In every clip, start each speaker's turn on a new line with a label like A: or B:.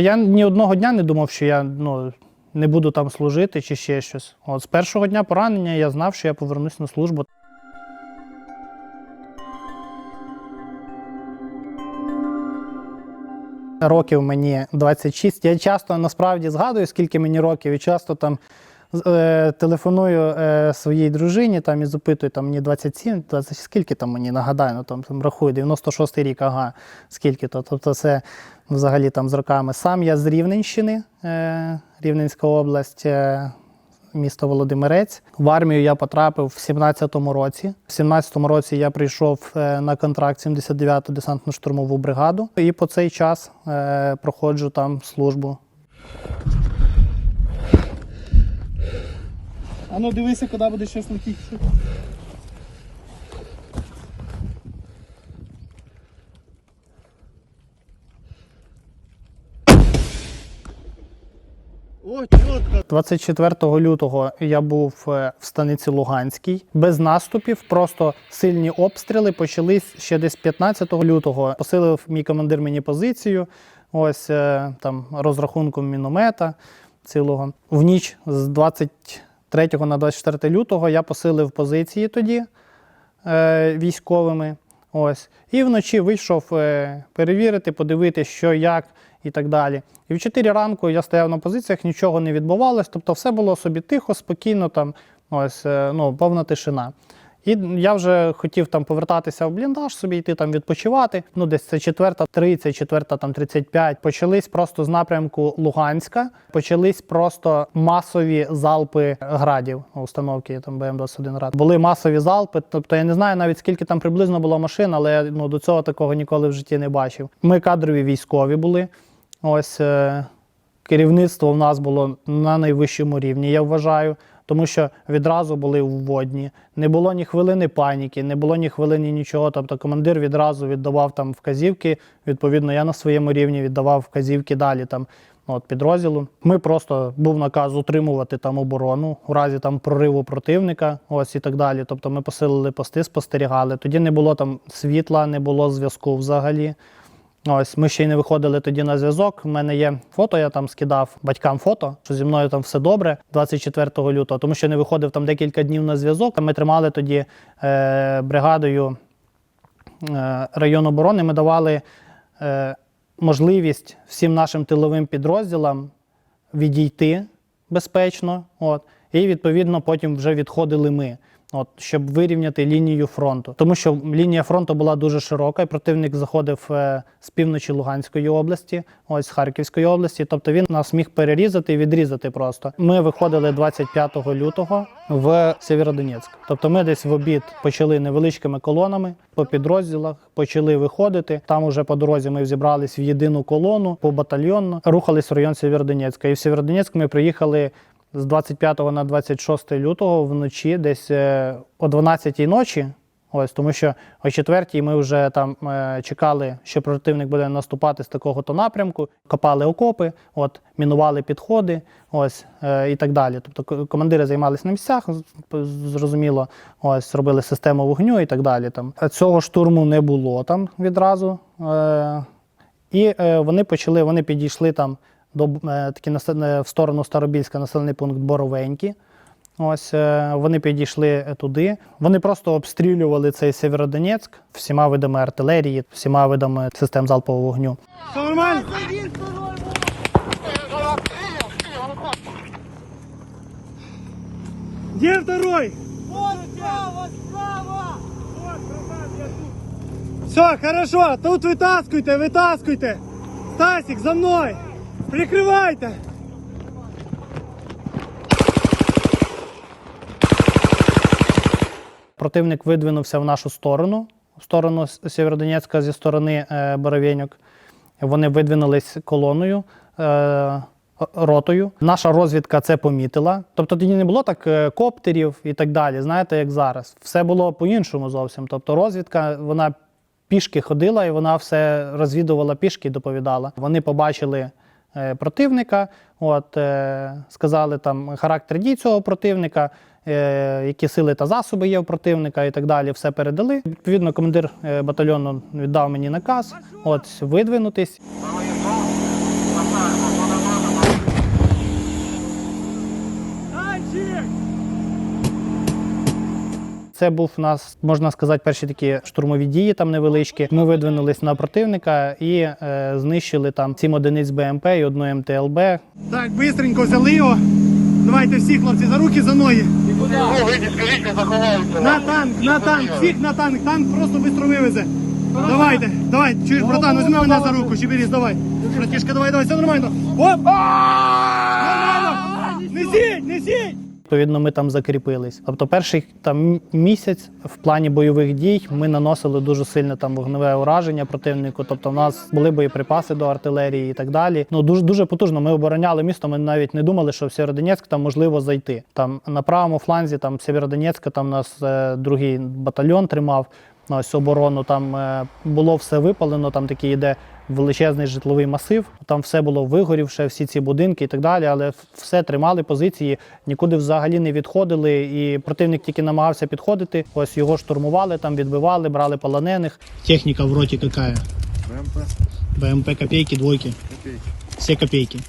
A: Я ні одного дня не думав, що я ну, не буду там служити чи ще щось. От з першого дня поранення я знав, що я повернусь на службу. Років мені 26. Я часто насправді згадую, скільки мені років, і часто там е, телефоную е, своїй дружині там, і запитую, там мені 27, 20, скільки там мені нагадаю, ну, там, там рахую, 96 рік, ага, скільки то. Тобто це взагалі там з роками. Сам я з Рівненщини, е, Рівненська область. Е, місто Володимирець. В армію я потрапив в 17-му році. В 17-му році я прийшов е, на контракт 79-ту десантно-штурмову бригаду і по цей час проходжу там службу.
B: А ну дивися, куди буде щось летіти. О, чітко.
A: 24 лютого я був е, в станиці Луганській без наступів, просто сильні обстріли почались ще десь 15 лютого. Посилив мій командир мені позицію. Ось е, там розрахунком міномета цілого. В ніч з 23 на 24 лютого я посилив позиції тоді е, військовими. Ось. І вночі вийшов е, перевірити, подивитися, що як і так далі. І в 4 ранку я стояв на позиціях, нічого не відбувалось, тобто все було собі тихо, спокійно, там, ось, е, ну, повна тишина. І я вже хотів там повертатися в бліндаж, собі йти там відпочивати. Ну, десь це четверта 30, четверта там 35. Почались просто з напрямку Луганська, почались просто масові залпи градів установки там БМ-21 град. Були масові залпи. Тобто я не знаю навіть скільки там приблизно було машин, але ну, до цього такого ніколи в житті не бачив. Ми кадрові військові були. Ось е, керівництво в нас було на найвищому рівні, я вважаю, тому що відразу були вводні. Не було ні хвилини паніки, не було ні хвилини нічого. Тобто командир відразу віддавав там вказівки. Відповідно, я на своєму рівні віддавав вказівки далі там. ну, От підрозділу. Ми просто був наказ утримувати там оборону у разі там прориву противника, ось і так далі. Тобто ми посилили пости, спостерігали. Тоді не було там світла, не було зв'язку взагалі. Ось ми ще й не виходили тоді на зв'язок. У мене є фото, я там скидав батькам фото, що зі мною там все добре 24 лютого, тому що не виходив там декілька днів на зв'язок. Ми тримали тоді е, бригадою е, район оборони. Ми давали е, можливість всім нашим тиловим підрозділам відійти безпечно. От, і відповідно потім вже відходили ми. От, щоб вирівняти лінію фронту, тому що лінія фронту була дуже широка, і противник заходив е, з півночі Луганської області, ось з Харківської області. Тобто він нас міг перерізати і відрізати просто. Ми виходили 25 лютого в Сєвєродонецьк. Тобто ми десь в обід почали невеличкими колонами по підрозділах, почали виходити. Там уже по дорозі ми зібрались в єдину колону по батальйонно, рухались в район Сєвєродонецька. І в Сєвєродонецьк ми приїхали з 25 на 26 лютого вночі, десь е, о 12 ночі. Ось тому, що о 4 ми вже там е, чекали, що противник буде наступати з такого то напрямку, копали окопи, от мінували підходи, ось е, і так далі. Тобто командири займалися на місцях, зрозуміло, ось робили систему вогню і так далі. Там Е, цього штурму не було там відразу. Е, і е, вони почали, вони підійшли там до е, такі е, в сторону Старобільська населений пункт Боровенькі. Ось е, вони підійшли туди. Вони просто обстрілювали цей Сєвєродонецьк всіма видами артилерії, всіма видами систем залпового вогню.
B: Нормально? Где второй? Все, хорошо, тут вытаскивайте, вытаскивайте. Стасик, за мной. Прикрывайте.
A: Противник видвинувся в нашу сторону, в сторону Сєвєродонецька зі сторони е, Вони видвинулись колоною. Е, Ротою. Наша розвідка це помітила. Тобто тоді не було так е, коптерів і так далі. Знаєте, як зараз. Все було по-іншому зовсім. Тобто розвідка, вона пішки ходила і вона все розвідувала пішки доповідала. Вони побачили противника, от, е, сказали там характер дій цього противника, е, які сили та засоби є у противника і так далі. Все передали. Відповідно, командир е, батальйону віддав мені наказ от, видвинутись. Це був у нас, можна сказати, перші такі штурмові дії там невеличкі. Ми видвинулись на противника і е, знищили там сім одиниць БМП і одну МТЛБ.
B: Так, бистренько взяли його. Давайте всі хлопці за руки, за ноги.
C: Ну, вийдіть, скажіть, не заховаються.
B: На танк, на танк, всіх на танк, танк просто швидко вивезе. Давайте, давай, чуєш, братан, візьми мене за руку, Чебіріс, давай. Братішка, давай, давай, все нормально. Оп! Нормально! Несіть, несіть!
A: Відповідно, ми там закріпились. Тобто, перший там місяць в плані бойових дій ми наносили дуже сильне там вогневе ураження противнику. Тобто, в нас були боєприпаси до артилерії і так далі. Ну дуже дуже потужно. Ми обороняли місто. Ми навіть не думали, що в Сєвєродонецьк там можливо зайти. Там на правому фланзі, там Сєвєродонецька, там нас е, другий батальйон тримав. на Ось оборону там е, було все випалено. Там такий йде величезний житловий масив. Там все було вигорівше, всі ці будинки і так далі. Але все тримали позиції, нікуди взагалі не відходили. І противник тільки намагався підходити. Ось його штурмували, там відбивали, брали полонених. Техніка в роті яка?
C: БМП,
A: БМП копейки, двойки.
C: копійки.
A: Все копейки.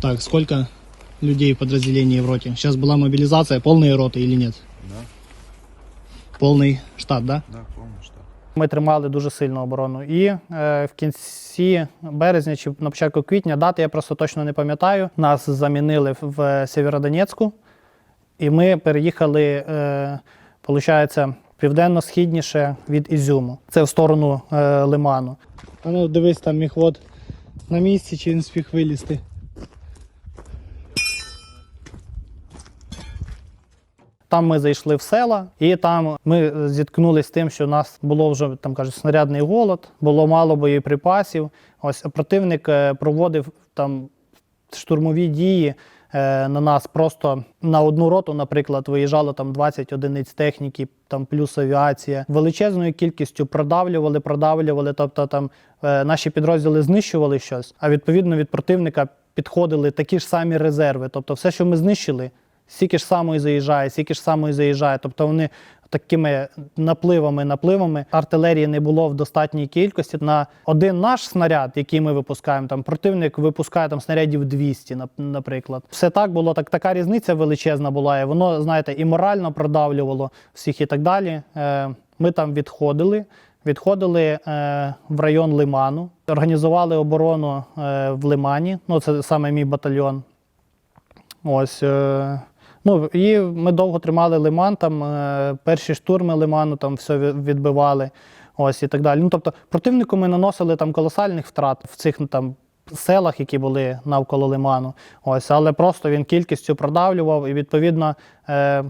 A: Так, сколько людей в подразделении в роте? Сейчас была мобилизация, полные роты или нет?
C: Да,
A: Полный штат, да?
C: да, повний штат.
A: Ми тримали дуже сильну оборону. І е, в кінці березня чи на початку квітня, дати я просто точно не пам'ятаю. Нас замінили в- Сєвєродонецьку, і ми переїхали, е, виходить, південно-східніше від Ізюму. Це в сторону е, Лиману. А ну дивись, там міхвод на місці, чи він спіг вилізти. Там ми зайшли в села, і там ми зіткнулися з тим, що у нас було вже там кажуть, снарядний голод, було мало боєприпасів. Ось противник е, проводив там штурмові дії е, на нас. Просто на одну роту, наприклад, виїжджало там 20 одиниць техніки, там плюс авіація. Величезною кількістю продавлювали, продавлювали. Тобто там е, наші підрозділи знищували щось, а відповідно від противника підходили такі ж самі резерви. Тобто, все, що ми знищили, стільки ж само і заїжджає, стільки ж само і заїжджає. Тобто вони такими напливами, напливами артилерії не було в достатній кількості. На один наш снаряд, який ми випускаємо, там противник випускає там снарядів 200, наприклад. Все так було, так така різниця величезна була. І воно, знаєте, і морально продавлювало всіх і так далі. Е, ми там відходили. Відходили е, в район Лиману, організували оборону е, в Лимані. Ну, це саме мій батальйон. Ось. Ну, і ми довго тримали лиман, там е, перші штурми лиману, там все відбивали. Ось і так далі. Ну, тобто, противнику ми наносили там колосальних втрат в цих ну, там. Селах, які були навколо лиману, ось, але просто він кількістю продавлював, і відповідно е,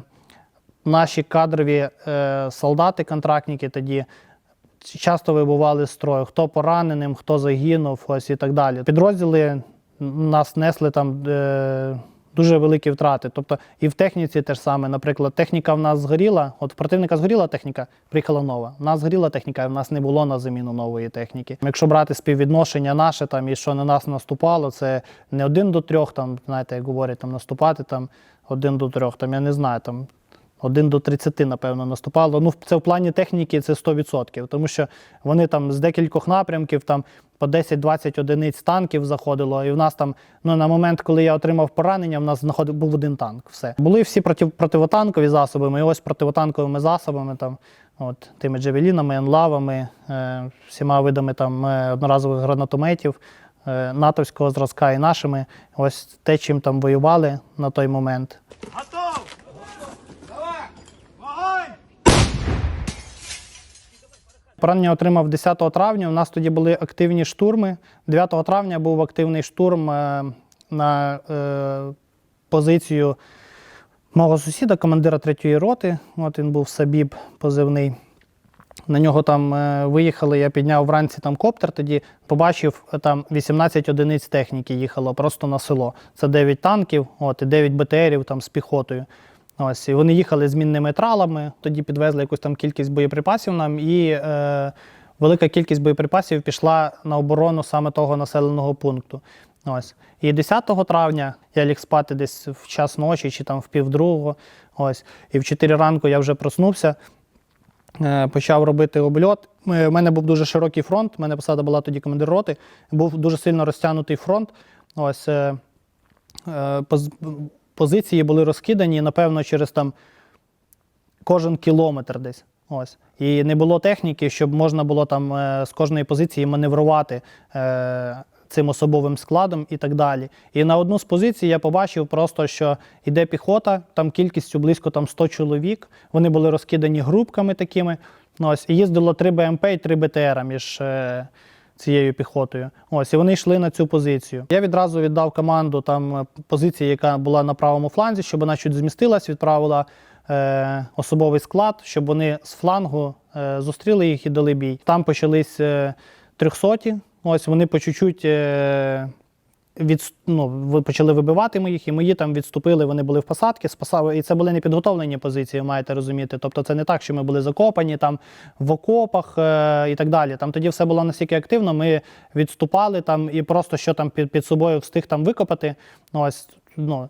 A: наші кадрові е, солдати, контрактники тоді часто вибували з строю, хто пораненим, хто загинув, ось і так далі. Підрозділи нас несли там е, дуже великі втрати. Тобто і в техніці теж саме, наприклад, техніка в нас згоріла, от в противника згоріла техніка, приїхала нова. У нас згоріла техніка, в нас не було на заміну нової техніки. Якщо брати співвідношення наше там і що на нас наступало, це не один до трьох, там, знаєте, як говорять, там наступати там один до трьох, там я не знаю, там 1 до 30, напевно, наступало. Ну, це в плані техніки це 100%, тому що вони там з декількох напрямків там по 10-20 одиниць танків заходило. І в нас там, ну на момент, коли я отримав поранення, в нас знаходив був один танк. Все. Були всі проти, противотанкові засоби, і ось противотанковими засобами, там, от, тими джевелінами, енлавами, е, всіма видами там е, одноразових гранатометів. е, Натовського зразка і нашими, ось те, чим там воювали на той момент. Поранення отримав 10 травня. У нас тоді були активні штурми. 9 травня був активний штурм е, на е, позицію мого сусіда, командира 3-ї роти. От він був Сабіб позивний. На нього там е, виїхали, я підняв вранці там коптер, тоді побачив там 18 одиниць техніки їхало просто на село. Це 9 танків, от, і 9 БТРів там з піхотою. Ось, і вони їхали з мінними тралами, тоді підвезли якусь там кількість боєприпасів нам, і е, велика кількість боєприпасів пішла на оборону саме того населеного пункту. Ось. І 10 травня я ліг спати десь в час ночі чи там в півдругого. Ось. І в 4 ранку я вже проснувся, е, почав робити обльот. У мене був дуже широкий фронт, у мене посада була тоді командир роти, був дуже сильно розтягнутий фронт. Ось, е, е, позиції були розкидані, напевно, через там кожен кілометр десь. Ось. І не було техніки, щоб можна було там е, з кожної позиції маневрувати е, цим особовим складом і так далі. І на одну з позицій я побачив просто, що йде піхота, там кількістю близько там 100 чоловік. Вони були розкидані групками такими. Ось, і їздило 3 БМП і 3 БТР між е, цією піхотою. Ось, і вони йшли на цю позицію. Я відразу віддав команду там е, позиції, яка була на правому фланзі, щоб вона чуть змістилась, відправила е, особовий склад, щоб вони з флангу е, зустріли їх і дали бій. Там почались е, трьохсоті. Ось вони по чуть-чуть е, від, ну, почали вибивати моїх, і мої там відступили, вони були в посадки, спасали. І це були непідготовлені позиції, маєте розуміти. Тобто це не так, що ми були закопані там в окопах е, і так далі. Там тоді все було настільки активно, ми відступали там і просто що там під, під собою встиг там викопати. Ну, ось, ну,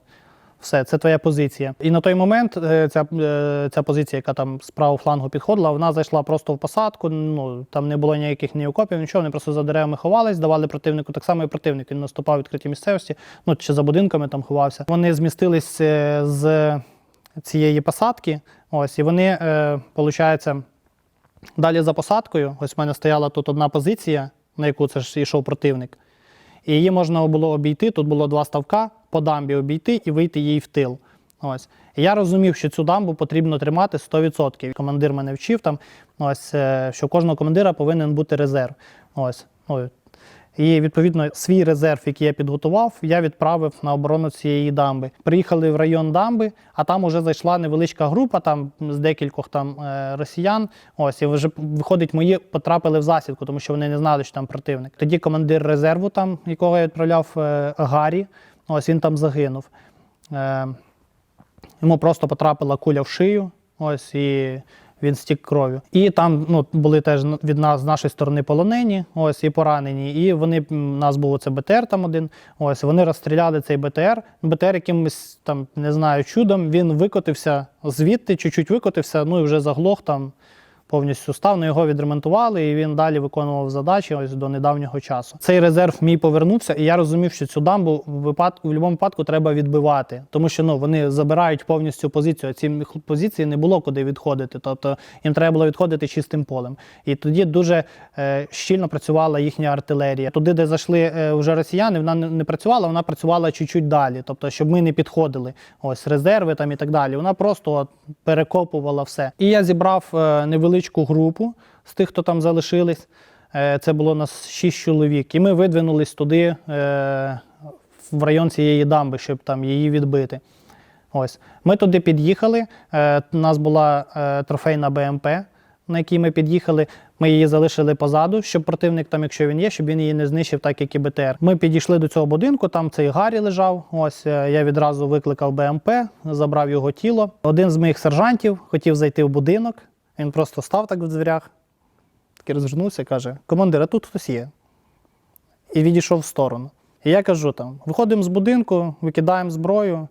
A: все, це твоя позиція. І на той момент е, ця, е, ця позиція, яка там з правого флангу підходила, вона зайшла просто в посадку. Ну там не було ніяких ні окопів, нічого. Вони просто за деревами ховались, давали противнику. Так само і противник. Він наступав в відкритій місцевості, ну чи за будинками там ховався. Вони змістились е, з цієї посадки. Ось, і вони, виходить, далі за посадкою. Ось в мене стояла тут одна позиція, на яку це ж йшов противник. І її можна було обійти. Тут було два ставка по дамбі обійти і вийти їй в тил. Ось. І я розумів, що цю дамбу потрібно тримати 100%. Командир мене вчив там, ось, е, що кожного командира повинен бути резерв. Ось. Ну, і відповідно свій резерв, який я підготував, я відправив на оборону цієї дамби. Приїхали в район дамби, а там вже зайшла невеличка група там з декількох там е, росіян. Ось і вже виходить, мої потрапили в засідку, тому що вони не знали, що там противник. Тоді командир резерву, там якого я відправляв е, Гарі, ось він там загинув. Е, йому просто потрапила куля в шию. Ось і він стік кров'ю. І там ну, були теж від нас з нашої сторони полонені, ось і поранені. І вони у нас був це БТР там один. Ось вони розстріляли цей БТР. БТР якимось там не знаю чудом. Він викотився звідти, чуть-чуть викотився, ну і вже заглох там. Повністю став, ну його відремонтували, і він далі виконував задачі ось до недавнього часу. Цей резерв мій повернувся, і я розумів, що цю дамбу в випадку в будь-якому випадку треба відбивати, тому що ну вони забирають повністю позицію. а Ці позиції не було куди відходити. Тобто їм треба було відходити чистим полем. І тоді дуже е, щільно працювала їхня артилерія. Туди, де зайшли е, вже росіяни, вона не, не працювала, вона працювала чуть-чуть далі. Тобто, щоб ми не підходили. Ось резерви там і так далі. Вона просто от, перекопувала все. І я зібрав е, невеличку групу з тих, хто там залишились. Е, Це було нас 6 чоловік. І ми видвинулись туди, е, в район цієї дамби, щоб там її відбити. Ось. Ми туди під'їхали. Е, У нас була трофейна БМП, на якій ми під'їхали. Ми її залишили позаду, щоб противник, там, якщо він є, щоб він її не знищив, так як і БТР. Ми підійшли до цього будинку, там цей Гаррі лежав. Ось я відразу викликав БМП, забрав його тіло. Один з моїх сержантів хотів зайти в будинок. Він просто став так в дверях, такий розвернувся і каже: Командир, а тут хтось є. І відійшов в сторону. І я кажу там: виходимо з будинку, викидаємо зброю,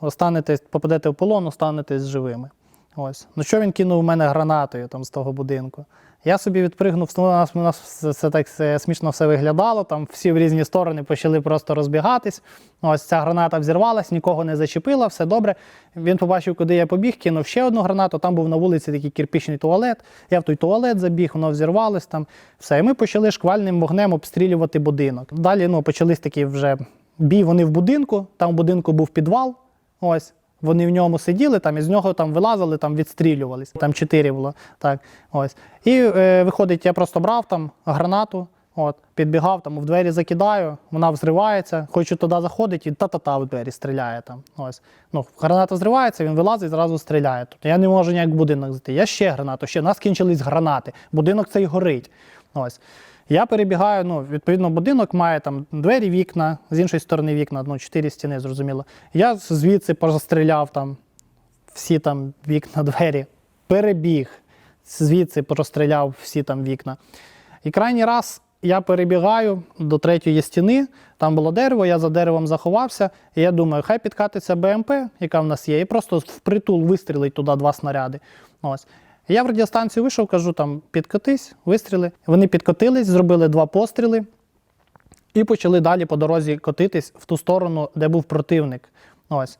A: останетесь, попадете в полон, останетесь живими. Ось. Ну що він кинув в мене гранатою там з того будинку? Я собі відпригнув, ну, у нас, у нас це так смішно все виглядало, там всі в різні сторони почали просто розбігатись. Ось ця граната взірвалась, нікого не зачепила, все добре. Він побачив, куди я побіг, кинув ще одну гранату. Там був на вулиці такий кирпічний туалет. Я в той туалет забіг, воно взірвалось там. Все. І ми почали шквальним вогнем обстрілювати будинок. Далі ну, почались такі вже бій. Вони в будинку, там в будинку був підвал. Ось. Вони в ньому сиділи, там із нього там вилазили, там відстрілювались. Там чотири було. Так, ось. І е, виходить, я просто брав там гранату, от, підбігав, там в двері закидаю, вона взривається, хочу туди заходити, і та-та-та в двері стріляє там. Ось. Ну, граната взривається, він вилазить, і зразу стріляє. Тобто я не можу ніяк будинок зайти. Я ще гранату, ще в нас кінчились гранати. Будинок цей горить. Ось. Я перебігаю, ну, відповідно, будинок має там двері, вікна, з іншої сторони вікна, ну, чотири стіни, зрозуміло. Я звідси постріляв там всі там вікна, двері, перебіг, звідси простріляв всі там вікна. І крайній раз я перебігаю до третьої стіни, там було дерево, я за деревом заховався, і я думаю, хай підкатиться БМП, яка в нас є, і просто впритул вистрілить туди два снаряди. Ось. Я в радіостанцію вийшов, кажу, там підкотись, вистріли. Вони підкотились, зробили два постріли і почали далі по дорозі котитись в ту сторону, де був противник. Ось.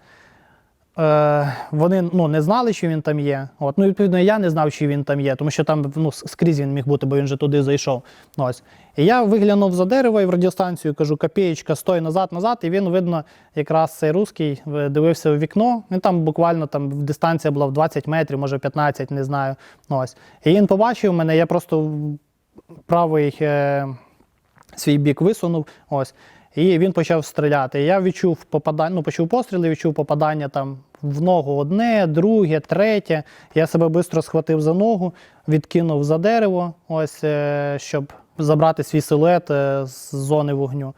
A: Е, вони ну, не знали, що він там є. От. Ну, відповідно, я не знав, що він там є, тому що там ну, скрізь він міг бути, бо він же туди зайшов. Ось. І я виглянув за дерево і в радіостанцію кажу, копієчка, стой назад, назад. І він, видно, якраз цей русський дивився у вікно. Він там буквально там дистанція була в 20 метрів, може 15, не знаю. Ось. І він побачив мене, я просто правий е, свій бік висунув. Ось. І він почав стріляти. Я відчув попадання, ну, почув постріли, відчув попадання там в ногу одне, друге, третє. Я себе швидко схватив за ногу, відкинув за дерево, ось, е, щоб забрати свій силует е, з зони вогню.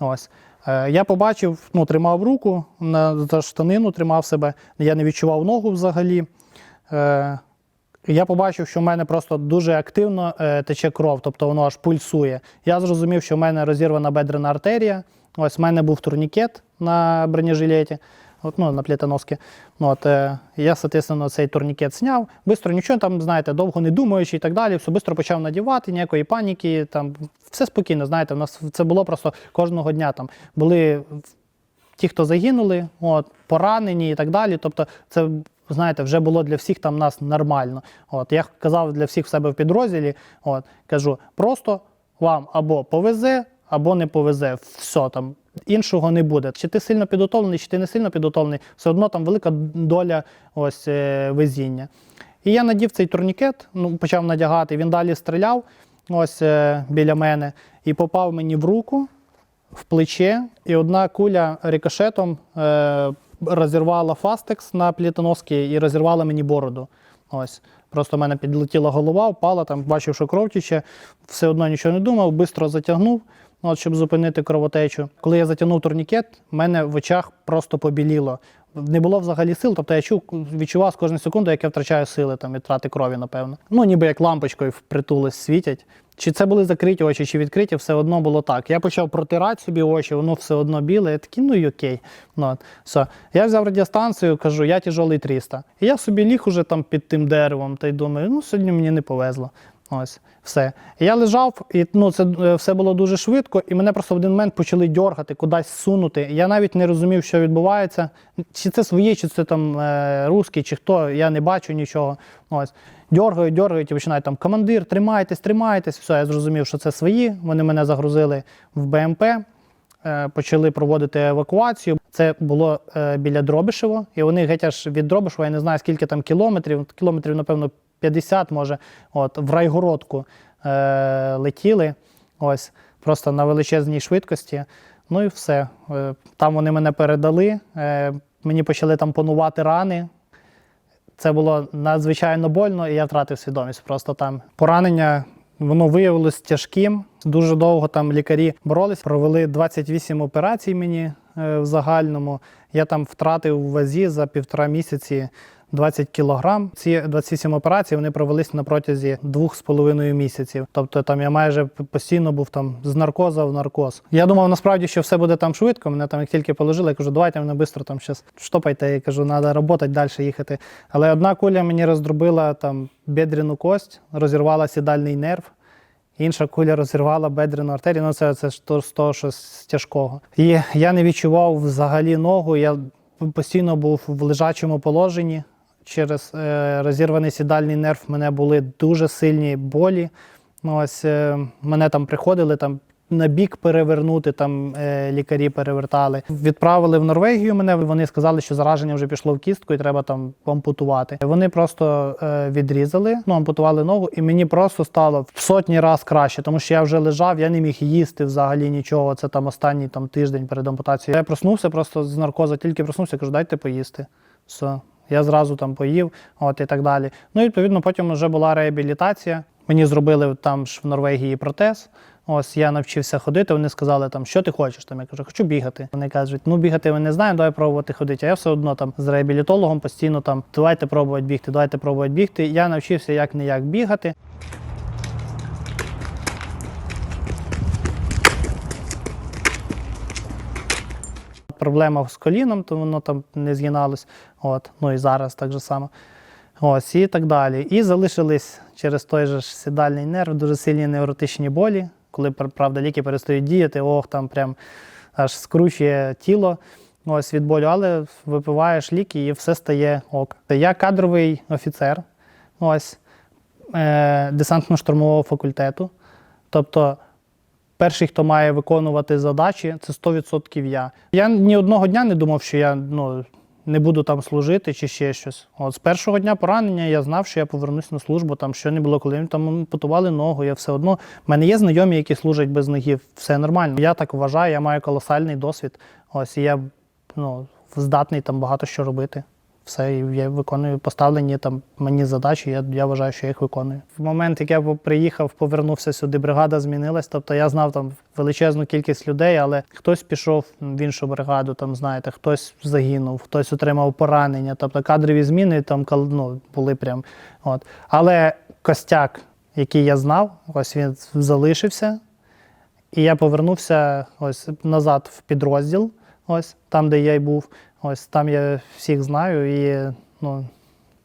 A: Ось. Е, Я побачив, ну, тримав руку на штанину, тримав себе. Я не відчував ногу взагалі. Я побачив, що в мене просто дуже активно е, тече кров, тобто воно аж пульсує. Я зрозумів, що в мене розірвана бедрена артерія. Ось в мене був турнікет на бронежилеті, от, ну, на плітоносці. От, е, я, соответственно, цей турнікет зняв. Бистро нічого там, знаєте, довго не думаючи і так далі. Все бистро почав надівати, ніякої паніки. Там, все спокійно, знаєте, у нас це було просто кожного дня. Там були ті, хто загинули, от, поранені і так далі. Тобто, це, знаєте, вже було для всіх там нас нормально. От, я казав для всіх в себе в підрозділі, от, кажу, просто вам або повезе, або не повезе. Все там. Іншого не буде. Чи ти сильно підготовлений, чи ти не сильно підготовлений, все одно там велика доля ось, е, везіння. І я надів цей турнікет, ну, почав надягати, він далі стріляв ось е, біля мене і попав мені в руку в плече, і одна куля рикошетом е, розірвала фастекс на плітоноски і розірвала мені бороду. Ось. Просто в мене підлетіла голова, впала, там, бачив, що кров тече, все одно нічого не думав, швидко затягнув, от, щоб зупинити кровотечу. Коли я затягнув турнікет, в мене в очах просто побіліло. Не було взагалі сил, тобто я чув, відчував з кожної секунди, як я втрачаю сили там, від трати крові, напевно. Ну, ніби як лампочкою впритулись світять. Чи це були закриті очі, чи відкриті, все одно було так. Я почав протирати собі очі, воно все одно біле. Я такий, ну й окей. Ну, все. Я взяв радіостанцію, кажу, я тяжолий 300. І я собі ліг уже там під тим деревом та й думаю, ну сьогодні мені не повезло. Ось, все. Я лежав, і ну, це е, все було дуже швидко, і мене просто в один момент почали дьоргати, кудись сунути. Я навіть не розумів, що відбувається. Чи це свої, чи це там е, русські, чи хто, я не бачу нічого. Ось. Дьоргають, дьоргають і починають там командир, тримайтесь, тримайтесь. Все, я зрозумів, що це свої. Вони мене загрузили в БМП, е, почали проводити евакуацію. Це було е, біля Дробишево, і вони геть аж від Дробишева, я не знаю скільки там кілометрів, кілометрів, напевно, 50 може, от, в Райгородку е, летіли. Ось, просто на величезній швидкості. Ну і все. Е, Там вони мене передали. Мені почали там панувати рани. Це було надзвичайно больно, і я втратив свідомість. Просто там поранення воно виявилось тяжким. Дуже довго там лікарі боролись, провели 28 операцій мені е, в загальному. Я там втратив в вазі за півтора місяці 20 кілограм. Ці 28 операцій вони провелись на протязі двох з половиною місяців. Тобто там я майже постійно був там з наркоза в наркоз. Я думав насправді, що все буде там швидко. Мене там як тільки положили, я кажу, давайте мене швидко там щас штопайте. Я кажу, треба працювати далі їхати. Але одна куля мені роздробила там бедряну кость, розірвала сідальний нерв. Інша куля розірвала бедрену артерію, ну це, це ж то, з того, щось тяжкого. І я не відчував взагалі ногу. Я постійно був в лежачому положенні. Через е, розірваний сідальний нерв мене були дуже сильні болі. Ну, Ось е, мене там приходили там. На бік перевернути, там е, лікарі перевертали. Відправили в Норвегію мене. Вони сказали, що зараження вже пішло в кістку і треба там ампутувати. Вони просто відрізали, ну ампутували ногу, і мені просто стало в сотні раз краще, тому що я вже лежав, я не міг їсти взагалі нічого. Це там останній там тиждень перед ампутацією. Я проснувся просто з наркоза, тільки проснувся, кажу, дайте поїсти. Все. Я зразу там поїв, от і так далі. Ну, і, відповідно, потім вже була реабілітація. Мені зробили там ж в Норвегії протез. Ось я навчився ходити. Вони сказали, там, що ти хочеш? Там я кажу, хочу бігати. Вони кажуть, ну бігати ми не знаємо, давай пробувати ходити. А я все одно там з реабілітологом постійно там давайте пробувати бігти, давайте пробувати бігти. Я навчився як не як бігати. Проблема з коліном, то воно там не згиналось. От, ну і зараз так же само. Ось, і так далі. І залишились через той же ж сідальний нерв дуже сильні невротичні болі, коли правда ліки перестають діяти, ох, там прям аж скручує тіло. ось від болю, але випиваєш ліки і все стає ок. Я кадровий офіцер, ось е, десантно-штурмового факультету. Тобто, перший, хто має виконувати задачі, це 100% я. Я ні одного дня не думав, що я ну, не буду там служити чи ще щось. От з першого дня поранення я знав, що я повернусь на службу, там що не було, коли мені там ампутували ногу, я все одно. У мене є знайомі, які служать без ноги, все нормально. Я так вважаю, я маю колосальний досвід. Ось і я ну, здатний там багато що робити. Все, я виконую поставлені там мені задачі, я, я вважаю, що я їх виконую. В момент, як я приїхав, повернувся сюди, бригада змінилась. Тобто я знав там величезну кількість людей, але хтось пішов в іншу бригаду, там знаєте, хтось загинув, хтось отримав поранення. Тобто кадрові зміни там ну, були прям. От. Але костяк, який я знав, ось він залишився. І я повернувся ось назад в підрозділ, ось там, де я й був. Ось там я всіх знаю і ну,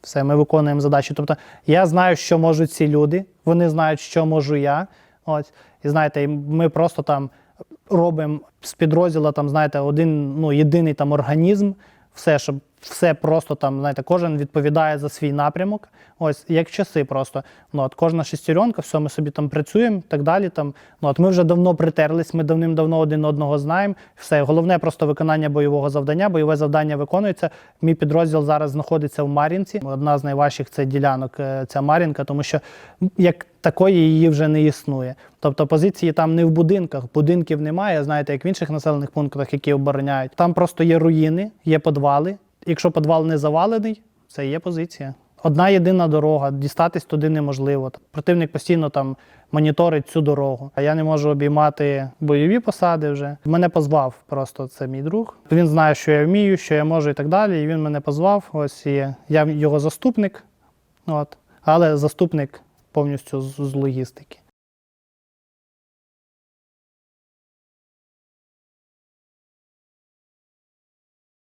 A: все, ми виконуємо задачі. Тобто я знаю, що можуть ці люди, вони знають, що можу я. Ось, і знаєте, ми просто там робимо з підрозділу, там, знаєте, один ну, єдиний там організм, все, щоб все просто там, знаєте, кожен відповідає за свій напрямок. Ось як часи просто. Ну, от кожна шестеренка, все, ми собі там працюємо так далі. Там, ну, от ми вже давно притерлись, ми давним-давно один одного знаємо. Все, головне просто виконання бойового завдання. Бойове завдання виконується. Мій підрозділ зараз знаходиться в Мар'їнці. Одна з найважчих це ділянок, е, ця Мар'їнка, тому що як такої її вже не існує. Тобто позиції там не в будинках, будинків немає, знаєте, як в інших населених пунктах, які обороняють. Там просто є руїни, є підвали. Якщо підвал не завалений, це є позиція. Одна єдина дорога, дістатись туди неможливо. Противник постійно там моніторить цю дорогу. А я не можу обіймати бойові посади вже. Мене позвав просто це мій друг. Він знає, що я вмію, що я можу і так далі. І він мене позвав. Ось і я його заступник. От. Але заступник повністю з, з логістики.